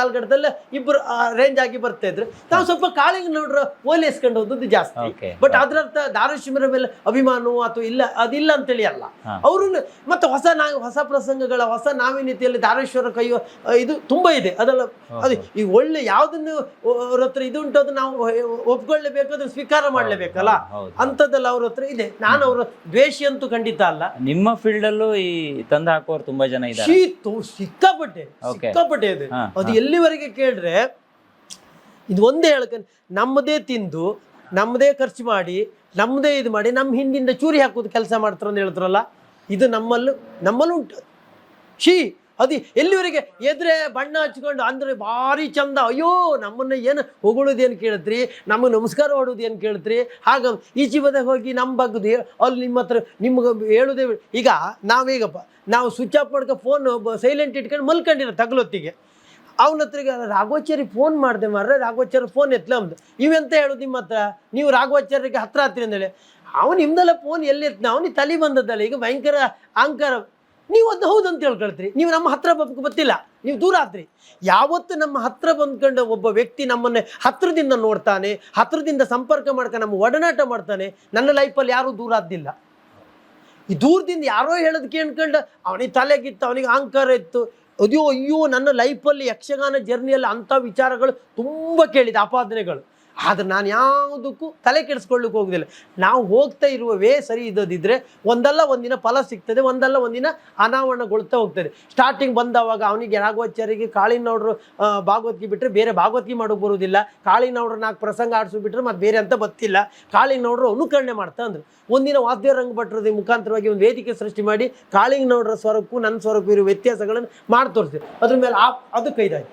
ಇಬ್ಬರು ರೇಂಜ್ ಆಗಿ ಬರ್ತಾ ಇದ್ರು. ನಾವು ಸ್ವಲ್ಪ ಕಾಳಿಂಗ್ ನೋಡ್ರ ಓಲೈಸ್ಕೊಂಡು ಹೋದದ್ದು ಜಾಸ್ತಿ. ಬಟ್ ಅದ್ರ ಅರ್ಥ ಧಾರೇಶ್ವರ ಮೇಲೆ ಅಭಿಮಾನವು ಅಥವಾ ಇಲ್ಲ ಅದಿಲ್ಲ ಅಂತೇಳಿ ಅಲ್ಲ. ಅವರು ಮತ್ತೆ ಹೊಸ ನಾ ಹೊಸ ಪ್ರಸಂಗಗಳ ಹೊಸ ನಾವೀನ್ಯತೆಯಲ್ಲಿ ಧಾರೇಶ್ವರ ಕೈ ಇದು ತುಂಬಾ ಇದೆ. ಅದೆಲ್ಲ ಅದು ಈ ಒಳ್ಳೆ ಯಾವ್ದನ್ನು ಅವ್ರ ಹತ್ರ ಇದು ಉಂಟು ಅದು ನಾವು ಒಪ್ಕೊಳ್ಳೇಬೇಕು ಅದನ್ನ ಸ್ವೀಕಾರ ಮಾಡ್ಲೇಬೇಕಲ್ಲ? ಅಂತದಲ್ಲ ಅವ್ರ ಹತ್ರ ಇದೆ. ನಾನು ಅವರ ದ್ವೇಷಿ ಅಂತೂ ಖಂಡಿತ ಅಲ್ಲ. ನಿಮ್ಮ ಫೀಲ್ಡ್ ಅಲ್ಲೂ ಈ ತಂದು ಹಾಕುವವರು ತುಂಬಾ ಜನ ಇದ್ದಾರೆ. ಸಿಕ್ಕಾಪಟ್ಟೆ. ಸಿಕ್ಕಾಪಟ್ಟೆ ಇದೆ. ಅದು ಎಲ್ಲಿವರೆಗೆ ಕೇಳ್ರೆ ಇದು ಒಂದೇ ಹೇಳಕ ನಮ್ಮದೇ ತಿಂದು ನಮ್ಮದೇ ಖರ್ಚು ಮಾಡಿ ನಮ್ಮದೇ ಇದು ಮಾಡಿ ನಮ್ಮ ಹಿಂದಿಂದ ಚೂರಿ ಹಾಕೋದು ಕೆಲಸ ಮಾಡ್ತಾರೆ ಅಂತ ಹೇಳ್ತಾರಲ್ಲ ಇದು ನಮ್ಮಲ್ಲೂ ನಮ್ಮಲ್ಲೂ ಉಂಟು. ಶೀ ಅದು ಎಲ್ಲಿವರೆಗೆ? ಎದ್ರೆ ಬಣ್ಣ ಹಚ್ಕೊಂಡು ಅಂದ್ರೆ ಭಾರಿ ಚಂದ. ಅಯ್ಯೋ, ನಮ್ಮನ್ನ ಏನು ಹೊಗಳೋದು ಏನು ಕೇಳಿದ್ರಿ ನಮಗೆ ನಮಸ್ಕಾರ ಮಾಡೋದು ಏನು ಕೇಳಿದ್ರಿ ಹಾಗ, ಈ ಜೀವದಾಗ ಹೋಗಿ ನಮ್ಮ ಬಗ್ಗದು ಅಲ್ಲಿ ನಿಮ್ಮ ಹತ್ರ ನಿಮ್ಗೆ ಹೇಳುದೇ ಈಗ ನಾವೀಗಪ್ಪ, ನಾವು ಸ್ವಿಚ್ ಆಫ್ ಮಾಡ್ಕೊ ಫೋನ್ ಸೈಲೆಂಟ್ ಇಟ್ಕೊಂಡು ಮಲ್ಕೊಂಡಿರ ತಗಲೊತ್ತಿಗೆ. ಅವನ ಹತ್ರಿಗೆ ರಾಘವಾಚಾರಿ ಫೋನ್ ಮಾಡಿದೆ ಮಾರ್ರೆ ರಾಘವಾಚಾರ್ಯ ಫೋನ್ ಎತ್ತಲ ಇವೆಂತ ಹೇಳೋದು ನಿಮ್ಮ ಹತ್ರ? ನೀವು ರಾಘವಾಚಾರ್ಯಗೆ ಹತ್ರ ಹತ್ತಿರ ಅಂದೇಳಿ. ಅವನು ನಿಮ್ದೆಲ್ಲ ಫೋನ್ ಎಲ್ಲಿ ಎತ್ತ ಅವನಿಗೆ ತಲೆ ಬಂದದ್ದಲ್ಲ, ಈಗ ಭಯಂಕರ ಅಹಂಕಾರ. ನೀವು ಅದು ಹೌದು ಅಂತ ಹೇಳ್ಕೊಳ್ತೀರಿ. ನೀವು ನಮ್ಮ ಹತ್ರ ಗೊತ್ತಿಲ್ಲ ನೀವು ದೂರ ಆದ್ರಿ. ಯಾವತ್ತು ನಮ್ಮ ಹತ್ರ ಬಂದ್ಕೊಂಡು ಒಬ್ಬ ವ್ಯಕ್ತಿ ನಮ್ಮನ್ನ ಹತ್ರದಿಂದ ನೋಡ್ತಾನೆ, ಹತ್ರದಿಂದ ಸಂಪರ್ಕ ಮಾಡ್ಕೊಂಡು ನಮ್ಮ ಒಡನಾಟ ಮಾಡ್ತಾನೆ, ನನ್ನ ಲೈಫಲ್ಲಿ ಯಾರೂ ದೂರ ಆದ್ದಿಲ್ಲ. ಈ ದೂರದಿಂದ ಯಾರೋ ಹೇಳೋದು ಕೇಳ್ಕೊಂಡು ಅವನಿಗೆ ತಲೆಗಿತ್ತು, ಅವನಿಗೆ ಅಹಂಕಾರ ಇತ್ತು. ಅಯ್ಯೋ ಅಯ್ಯೋ, ನನ್ನ ಲೈಫಲ್ಲಿ ಯಕ್ಷಗಾನ ಜರ್ನಿಯಲ್ಲಿ ಅಂಥ ವಿಚಾರಗಳು ತುಂಬ ಕೇಳಿದೆ, ಆಪಾದನೆಗಳು. ಆದ್ರೆ ನಾನು ಯಾವುದಕ್ಕೂ ತಲೆ ಕೆಡಿಸ್ಕೊಳ್ಳಿಕ್ಕೆ ಹೋಗೋದಿಲ್ಲ. ನಾವು ಹೋಗ್ತಾ ಇರುವ ವೇ ಸರಿ ಇದ್ದದಿದ್ದರೆ ಒಂದಲ್ಲ ಒಂದಿನ ಫಲ ಸಿಗ್ತದೆ, ಒಂದಲ್ಲ ಒಂದಿನ ಅನಾವರಣಗೊಳ್ತಾ ಹೋಗ್ತದೆ. ಸ್ಟಾರ್ಟಿಂಗ್ ಬಂದವಾಗ ಅವನಿಗೆ ರಾಘವಾಚಾರ್ಯಗೆ ಕಾಳಿನವ್ರು ಭಾಗವತ್ಗಿ ಬಿಟ್ಟರೆ ಬೇರೆ ಭಾಗವತ್ಗೆ ಮಾಡೋಕೆ ಬರೋದಿಲ್ಲ. ಕಾಳಿನವ್ರು ನಾಲ್ಕು ಪ್ರಸಂಗ ಆಡಿಸ್ಬಿಟ್ರೆ ಮತ್ತು ಬೇರೆ ಅಂತ ಬತ್ತಿಲ್ಲ ಕಾಳಿನವ್ರು ಅನುಕರಣೆ ಮಾಡ್ತಾ ಅಂದರು. ಒಂದಿನ ವಾದ್ಯ ಭಟ್ರದ ಮುಖಾಂತರವಾಗಿ ಒಂದು ವೇದಿಕೆ ಸೃಷ್ಟಿ ಮಾಡಿ ಕಾಳಿಂಗನವ್ರ ಸ್ವರಕ್ಕೂ ನನ್ನ ಸ್ವರಕ್ಕೂ ಇರೋ ವ್ಯತ್ಯಾಸಗಳನ್ನು ಮಾಡಿ ತೋರಿಸಿದೆ ಅದ್ರ ಮೇಲೆ ಆ, ಅದು ಕೈದಾಯ್ತು.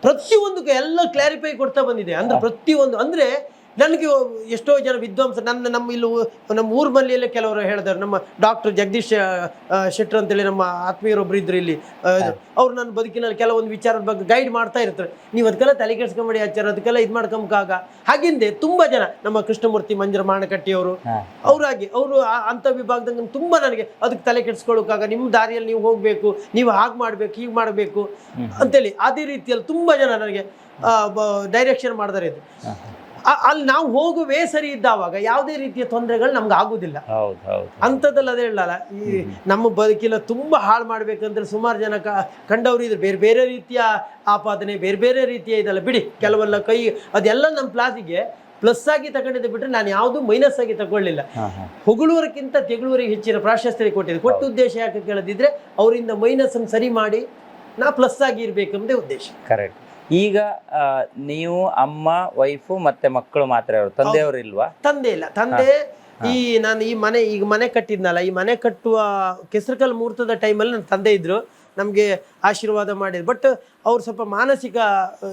ಪ್ರತಿಯೊಂದಕ್ಕೂ ಎಲ್ಲ ಕ್ಲಾರಿಫೈ ಕೊಡ್ತಾ ಬಂದಿದೆ. ಅಂದ್ರೆ ಪ್ರತಿಯೊಂದು ಅಂದ್ರೆ ನನಗೆ ಎಷ್ಟೋ ಜನ ವಿದ್ವಾಂಸ ನನ್ನ ನಮ್ಮ ಇಲ್ಲಿ ನಮ್ಮ ಊರ್ ಮನೆಯಲ್ಲಿ ಕೆಲವರು ಹೇಳಿದ್ರು ನಮ್ಮ ಡಾಕ್ಟರ್ ಜಗದೀಶ್ ಶೆಟ್ಟರ್ ಶೆಟ್ರ್ ಅಂತೇಳಿ ನಮ್ಮ ಆತ್ಮೀಯರೊಬ್ರು ಇದ್ರು ಇಲ್ಲಿ. ಅವ್ರು ನನ್ನ ಬದುಕಿನಲ್ಲಿ ಕೆಲವೊಂದು ವಿಚಾರದ ಬಗ್ಗೆ ಗೈಡ್ ಮಾಡ್ತಾ ಇರ್ತಾರೆ. ನೀವು ಅದಕ್ಕೆಲ್ಲ ತಲೆ ಕೆಡ್ಸ್ಕೊಂಬೇಡಿ ಆಚಾರ ಅದಕ್ಕೆಲ್ಲ ಇದು ಮಾಡ್ಕೊಂಬಕ್ಕಾಗ ಹಾಗಿಂದೆ ತುಂಬಾ ಜನ ನಮ್ಮ ಕೃಷ್ಣಮೂರ್ತಿ ಮಂಜರ ಮಾಣಕಟ್ಟಿಯವರು. ಅವರಾಗಿ ಅವರು ಅಂತ ವಿಭಾಗದಂಗೆ ತುಂಬ ನನಗೆ ಅದಕ್ಕೆ ತಲೆ ಕೆಡಿಸ್ಕೊಳ್ಳೋಕ್ಕಾಗ ನಿಮ್ಮ ದಾರಿಯಲ್ಲಿ ನೀವು ಹೋಗಬೇಕು ನೀವು ಹಾಗೆ ಮಾಡಬೇಕು ಹೀಗೆ ಮಾಡಬೇಕು ಅಂತೇಳಿ ಅದೇ ರೀತಿಯಲ್ಲಿ ತುಂಬ ಜನ ನನಗೆ ಡೈರೆಕ್ಷನ್ ಮಾಡಿದಾರೆ ಇದು. ಅಲ್ಲಿ ನಾವು ಹೋಗುವೇ ಸರಿ ಇದ್ದಾವಾಗ ಯಾವುದೇ ರೀತಿಯ ತೊಂದರೆಗಳು ನಮ್ಗೆ ಆಗುದಿಲ್ಲ ಹೌದು ಹೌದು ಅಂಥದ್ದೆಲ್ಲ ಅದೇ ಹೇಳಲ್ಲ. ಈ ನಮ್ಮ ಬದುಕಿಲ್ಲ ತುಂಬ ಹಾಳು ಮಾಡ್ಬೇಕಂದ್ರೆ ಸುಮಾರು ಜನ ಕಂಡವ್ರು ಇದ್ರೆ. ಬೇರೆ ಬೇರೆ ರೀತಿಯ ಆಪಾದನೆ ಬೇರೆ ಬೇರೆ ರೀತಿಯ ಇದೆಲ್ಲ ಬಿಡಿ. ಕೆಲವೆಲ್ಲ ಕೈ ಅದೆಲ್ಲ ನಮ್ಮ ಪ್ಲಾಸಿಗೆ ಪ್ಲಸ್ ಆಗಿ ತಗೊಂಡಿದ್ದು ಬಿಟ್ಟರೆ ನಾನು ಯಾವುದು ಮೈನಸ್ ಆಗಿ ತಗೊಳ್ಳಿಲ್ಲ. ಹಾ ಹಾ. ಹೊಗಳುವರಕ್ಕಿಂತ ತೆಗಳುವರಿಗೆ ಹೆಚ್ಚಿನ ಪ್ರಾಶಸ್ತ್ಯ ಕೊಟ್ಟಿದೆ ಕೊಟ್ಟ ಉದ್ದೇಶ ಯಾಕೆ ಕೇಳದಿದ್ರೆ ಅವರಿಂದ ಮೈನಸ್ ಅನ್ನು ಸರಿ ಮಾಡಿ ನಾ ಪ್ಲಸ್ ಆಗಿ ಇರ್ಬೇಕಂಬುದೇ ಉದ್ದೇಶ. ಕರೆಕ್ಟ್ ಈಗ ನೀವು ಅಮ್ಮ ವೈಫು ಮತ್ತೆ ಮಕ್ಕಳು ಮಾತ್ರ ಇರೋದು. ತಂದೆಯವರು ಇಲ್ವಾ? ತಂದೆ ಇಲ್ಲ. ತಂದೆ ಈ ನಾನು ಈ ಮನೆ ಈಗ ಮನೆ ಕಟ್ಟಿದ್ನಲ್ಲ ಈ ಮನೆ ಕಟ್ಟುವ ಕೆಸರುಕಲ್ ಮುಹೂರ್ತದ ಟೈಮಲ್ಲಿ ನನ್ನ ತಂದೆ ಇದ್ರು. ನಮಗೆ ಆಶೀರ್ವಾದ ಮಾಡಿದ್ರು. ಬಟ್ ಅವ್ರು ಸ್ವಲ್ಪ ಮಾನಸಿಕ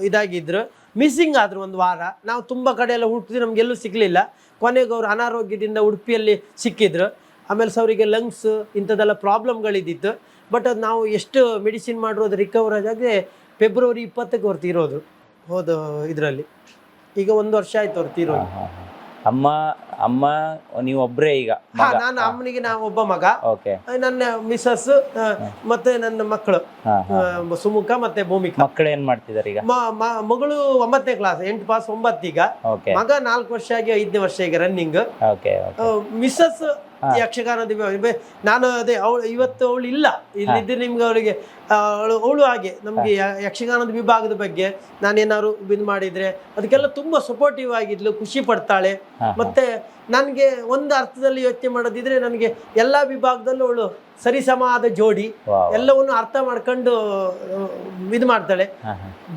ಇದಾಗಿದ್ರು. ಮಿಸ್ಸಿಂಗ್ ಆದ್ರು ಒಂದು ವಾರ. ನಾವು ತುಂಬ ಕಡೆ ಎಲ್ಲ ಹುಡುಕಿದ್ವಿ ನಮಗೆಲ್ಲೂ ಸಿಗಲಿಲ್ಲ. ಕೊನೆಗೆ ಅವರು ಅನಾರೋಗ್ಯದಿಂದ ಉಡುಪಿಯಲ್ಲಿ ಸಿಕ್ಕಿದ್ರು. ಆಮೇಲೆ ಸೊ ಅವರಿಗೆ ಲಂಗ್ಸ್ ಇಂಥದ್ದೆಲ್ಲ ಪ್ರಾಬ್ಲಮ್ಗಳಿದ್ದಿತ್ತು ಬಟ್ ಅದು ನಾವು ಎಷ್ಟು ಮೆಡಿಸಿನ್ ಮಾಡಿರೋದು ರಿಕವರ್ ಆದಾಗೆ ಫೆಬ್ರವರಿ ಇಪ್ಪತ್ತಕ್ಕೆ ಅವ್ರು ತೀರೋದು ಹೋದ ಇದರಲ್ಲಿ. ಈಗ ಒಂದು ವರ್ಷ ಆಯ್ತು ಅವ್ರು ತೀರೋದು. ಅಮ್ಮ ಅಮ್ಮ ನೀವು ಒಬ್ರೇ ಈಗ ಹಾ ನಾನು ಅಮ್ಮನಿಗೆ ನಾ ಒಬ್ಬ ಮಗ. ಓಕೆ. ನನ್ನ ಮಿಸಸ್ ಮತ್ತೆ ನನ್ನ ಮಕ್ಕಳು. ಹಾ ಆ, ಸುಮುಖ ಮತ್ತೆ ಭೂಮಿಕಾ. ಮಕ್ಕಳು ಏನ್ ಮಾಡ್ತಿದ್ದಾರೆ ಈಗ? ಮ- ಮ- ಮಗಳು ಒಂಬತ್ತನೇ ಕ್ಲಾಸ್ ಎಂಟು ಪಾಸ್ ಒಂಬತ್ತೀಗ ಓಕೆ. ಮಗ ನಾಲ್ಕು ವರ್ಷ ಆಗಿ ಐದನೇ ವರ್ಷ ಈಗ ರನ್ನಿಂಗ್ ಓಕೆ ಮಿಸಸ್ ಯಕ್ಷಗಾನದ ವಿಭಾಗ- ಬೆ- ನಾನು ಅದೇ ಅವಳು ಇವತ್ತು ಅವಳು ಇಲ್ಲ. ಇಲ್ಲಿದ್ದು ನಿಮ್ಗೆ ಅವಳಿಗೆ ಅವಳು ಅವಳು ಹಾಗೆ. ನಮ್ಗೆ ಯಕ್ಷಗಾನದ ವಿಭಾಗದ ಬಗ್ಗೆ ನಾನೇನಾದ್ರು ಇದು ಮಾಡಿದ್ರೆ ಅದಕ್ಕೆಲ್ಲ ತುಂಬಾ ಸಪೋರ್ಟಿವ್ ಆಗಿದ್ಲು ಖುಷಿ ಪಡ್ತಾಳೆ. ಮತ್ತೆ ನನಗೆ ಒಂದು ಅರ್ಥದಲ್ಲಿ ಯೋಚನೆ ಮಾಡೋದಿದ್ರೆ ನನಗೆ ಎಲ್ಲಾ ವಿಭಾಗದಲ್ಲೂ ಅವಳು ಸರಿಸಮಾದ ಜೋಡಿ ವಾವ್. ಎಲ್ಲವನ್ನು ಅರ್ಥ ಮಾಡ್ಕೊಂಡು ಇದು ಮಾಡ್ತಾಳೆ.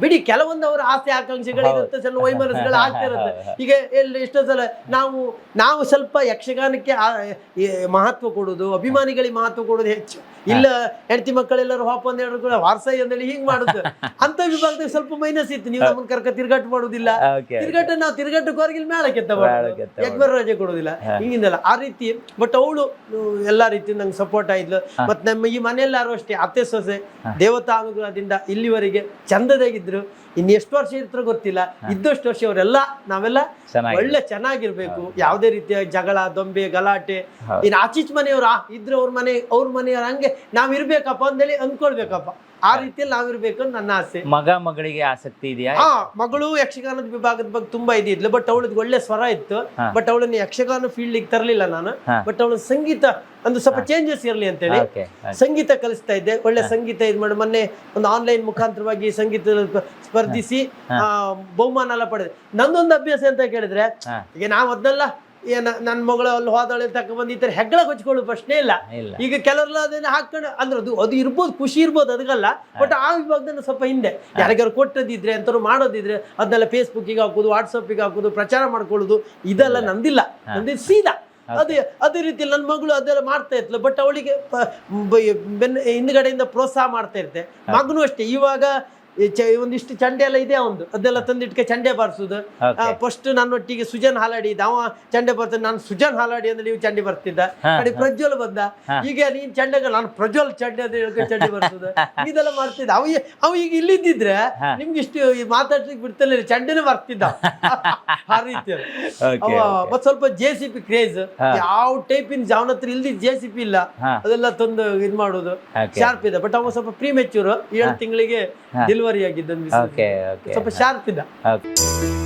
ಬಿಡಿ ಕೆಲವೊಂದು ಅವರ ಆಸೆ ಆಕಾಂಕ್ಷೆಗಳಿರುತ್ತೆ ಸಣ್ಣ ವೈಮನಸ್ಸುಗಳು ಆಗ್ತಾ ಇರುತ್ತೆ. ಈಗ ಎಲ್ಲಿ ಎಷ್ಟೋ ಸಲ ನಾವು ನಾವು ಸ್ವಲ್ಪ ಯಕ್ಷಗಾನಕ್ಕೆ ಮಹತ್ವ ಕೊಡುದು ಅಭಿಮಾನಿಗಳಿಗೆ ಮಹತ್ವ ಕೊಡುದು ಹೆಚ್ಚು. ಇಲ್ಲ ಹೆಂಡತಿ ಮಕ್ಕಳೆಲ್ಲರೂ ಹಾಪ್ ಹನ್ನೆರಡು ವಾರ್ಸಾಯಿ ಅಂದೇಳಿ ಹಿಂಗ್ ಮಾಡುದು. ಅಂತ ವಿಭಾಗದಾಗ ಸ್ವಲ್ಪ ಮೈನಸ್ ಇತ್ತು. ನೀವು ನಮ್ಮನ್ನ ಕರ್ಕ ತಿರ್ಗಾಟ ಮಾಡುದಿಲ್ಲ. ತಿರ್ಗಾಟ ನಾವು ತಿರ್ಗಾಟಕ್ಕೆ ಮೇಳಕ್ಕೆತ್ತ ಕೆತ್ತ ಎಕ್ಬರ್ ರಜೆ ಕೊಡುದಿಲ್ಲ. ಹಿಂಗಿಂದಲ್ಲ. ಆ ರೀತಿ ಬಟ್ ಅವಳು ಎಲ್ಲಾ ರೀತಿ ನಂಗೆ ಸಪೋರ್ಟ್ ಆಯ್ತು. ಮತ್ತೆ ನಮ್ಮ ಈ ಮನೆಯಲ್ಲಾರು ಅಷ್ಟೇ. ಅತ್ತೆ ಸೊಸೆ ದೇವತಾ ಅನುಗ್ರಹದಿಂದ ಇಲ್ಲಿವರೆಗೆ ಚಂದದಾಗಿದ್ರು. ಇನ್ನು ಎಷ್ಟು ವರ್ಷ ಇರ್ತಾರೋ ಗೊತ್ತಿಲ್ಲ. ಇದ್ದಷ್ಟು ವರ್ಷ ಅವರೆಲ್ಲ ನಾವೆಲ್ಲ ಒಳ್ಳೆ ಚೆನ್ನಾಗಿರ್ಬೇಕು. ಯಾವುದೇ ರೀತಿಯ ಜಗಳ ದೊಂಬೆ ಗಲಾಟೆ. ಇನ್ ಇನ್ನು ಆಚೀಚ್ ಮನೆಯವ್ರ ಆ ಇದ್ರೆ ಅವ್ರ ಮನೆ ಅವ್ರ ಮನೆಯವ್ರ ಹಂಗೆ ನಾವ್ ಇರ್ಬೇಕಪ್ಪ ಅಂದೇಳಿ ಅಂದ್ಕೊಳ್ಬೇಕಪ್ಪ. ಆ ರೀತಿಯಲ್ಲಿ ನಾವಿರ್ಬೇಕು ಅಂತ ನನ್ನ ಆಸೆ. ಮಗ ಮಗಳಿಗೆ ಆಸಕ್ತಿ ಇದೆಯಾ? ಹಾ ಮಗಳು ಯಕ್ಷಗಾನದ ವಿಭಾಗದ ಬಗ್ಗೆ ತುಂಬಾ ಇದಿದ್ಲು ಬಟ್ ಅವಳದ್ ಒಳ್ಳೆ ಸ್ವರ ಇತ್ತು. ಬಟ್ ಅವಳನ್ನ ಯಕ್ಷಗಾನ ಫೀಲ್ಡ್ ತರಲಿಲ್ಲ ನಾನು. ಬಟ್ ಅವಳ ಸಂಗೀತ ಒಂದು ಸ್ವಲ್ಪ ಚೇಂಜಸ್ ಇರಲಿ ಅಂತ ಹೇಳಿ ಸಂಗೀತ ಕಲಿಸ್ತಾ ಇದ್ದೆ. ಒಳ್ಳೆ ಸಂಗೀತ ಇದು ಮಾಡಿ. ಮೊನ್ನೆ ಒಂದು ಆನ್ಲೈನ್ ಮುಖಾಂತರವಾಗಿ ಸಂಗೀತ ಸ್ಪರ್ಧಿಸಿ ಬಹುಮಾನ ಎಲ್ಲ ಪಡೆದೆ. ನಂದೊಂದು ಅಭ್ಯಾಸ ಅಂತ ಕೇಳಿದ್ರೆ ಈಗ ನಾವು ಅದನ್ನೆಲ್ಲ ಏನ ನನ್ನ ಮಗಳು ಅಲ್ಲಿ ಹೋದಳೆ ತಕ್ಕ ಬಂದು ಈ ಥರ ಹೆಗ್ಗಳ ಕೊಚ್ಕೊಳ್ಳೋ ಪ್ರಶ್ನೆ ಇಲ್ಲ. ಈಗ ಕೆಲವರೆಲ್ಲ ಅದನ್ನ ಹಾಕೊಂಡು ಅಂದ್ರೆ ಅದು ಅದು ಇರ್ಬೋದು ಖುಷಿ ಇರ್ಬೋದು ಅದಕ್ಕಲ್ಲ. ಬಟ್ ಆ ವಿಭಾಗದಲ್ಲಿ ಸ್ವಲ್ಪ ಹಿಂದೆ. ಯಾರಿಗಾರು ಕೊಟ್ಟದಿದ್ರೆ ಎಂತಾರು ಮಾಡೋದಿದ್ರೆ ಅದನ್ನೆಲ್ಲ ಫೇಸ್ಬುಕ್ಕಿಗೆ ಹಾಕೋದು ವಾಟ್ಸಪ್ಪಿಗೆ ಹಾಕೋದು ಪ್ರಚಾರ ಮಾಡ್ಕೊಳ್ಳೋದು ಇದೆಲ್ಲ ನಂದಿಲ್ಲ. ನಂದಿ ಸೀದಾ. ಅದೇ ಅದೇ ರೀತಿ ನನ್ನ ಮಗಳು ಅದೆಲ್ಲ ಮಾಡ್ತಾ ಇತ್ತು ಬಟ್ ಅವಳಿಗೆ ಬೆನ್ನ ಹಿಂದ್ಗಡೆಯಿಂದ ಪ್ರೋತ್ಸಾಹ ಮಾಡ್ತಾ ಇರ್ತೆ ಮಗನು ಅಷ್ಟೇ. ಇವಾಗ ಒಂದಿಷ್ಟು ಚಂಡೆ ಎಲ್ಲ ಇದೆ ಒಂದು. ಅದೆಲ್ಲ ತಂದಿಟ್ಕೆ ಚಂಡೆ ಬಾರಿಸುದು. ಫಸ್ಟ್ ನನ್ನೊಟ್ಟಿಗೆ ಸುಜನ್ ಹಾಲಾಡಿ ಇದ್ದ. ಅವ ಚಂಡೆ ಬರ್ತಾನೆ ನಾನು ಸುಜನ್ ಹಾಲಾಡಿ ಅಂದ್ರೆ ನೀವು ಚಂಡೆ ಬರ್ತಿದ್ದ. ಕಡೆ ಪ್ರಜ್ವಲ್ ಬಂದ. ಈಗ ನೀನ್ ಚಂಡೆಗ ನಾನು ಪ್ರಜ್ವಲ್ ಚಂಡೆ ಅಂತ ಹೇಳ್ಕೊಂಡು ಚಂಡೆ ಬರ್ಸುದು. ಇದೆಲ್ಲ ಮಾಡ್ತಿದ್ದ. ಅವ ಅವ ಈಗ ಇಲ್ಲಿದ್ದಿದ್ರೆ. ನಿಮ್ಗೆ ಇಷ್ಟು ಮಾತಾಡ್ಲಿಕ್ಕೆ ಬಿಡ್ತಲ್ಲ ಚಂಡೆನೇ ಬರ್ತಿದ್ದ. ಆ ರೀತಿ. ಅವ ಮತ್ ಸ್ವಲ್ಪ ಜೆ ಸಿ ಪಿ ಕ್ರೇಜ್. ಯಾವ ಟೈಪಿನ ಜಾವನ ಹತ್ರ ಇಲ್ದಿ ಜೆ ಸಿ ಪಿ ಇಲ್ಲ. ಅದೆಲ್ಲ ತಂದು ಇದ್ ಮಾಡೋದು. ಶಾರ್ಪ್ ಇದೆ. ಬಟ್ ಅವ ಸ್ವಲ್ಪ ಪ್ರೀ ಮೆಚ್ಯೂರ್ ಏಳು ತಿಂಗಳಿಗೆ ಹಾ. ಡೆಲಿವರಿ ಆಗಿದ್ದ ಓಕೆ ಓಕೆ ಸ್ವಲ್ಪ ಶಾರ್ಪ್ ಇದ್ದ ಓಕೆ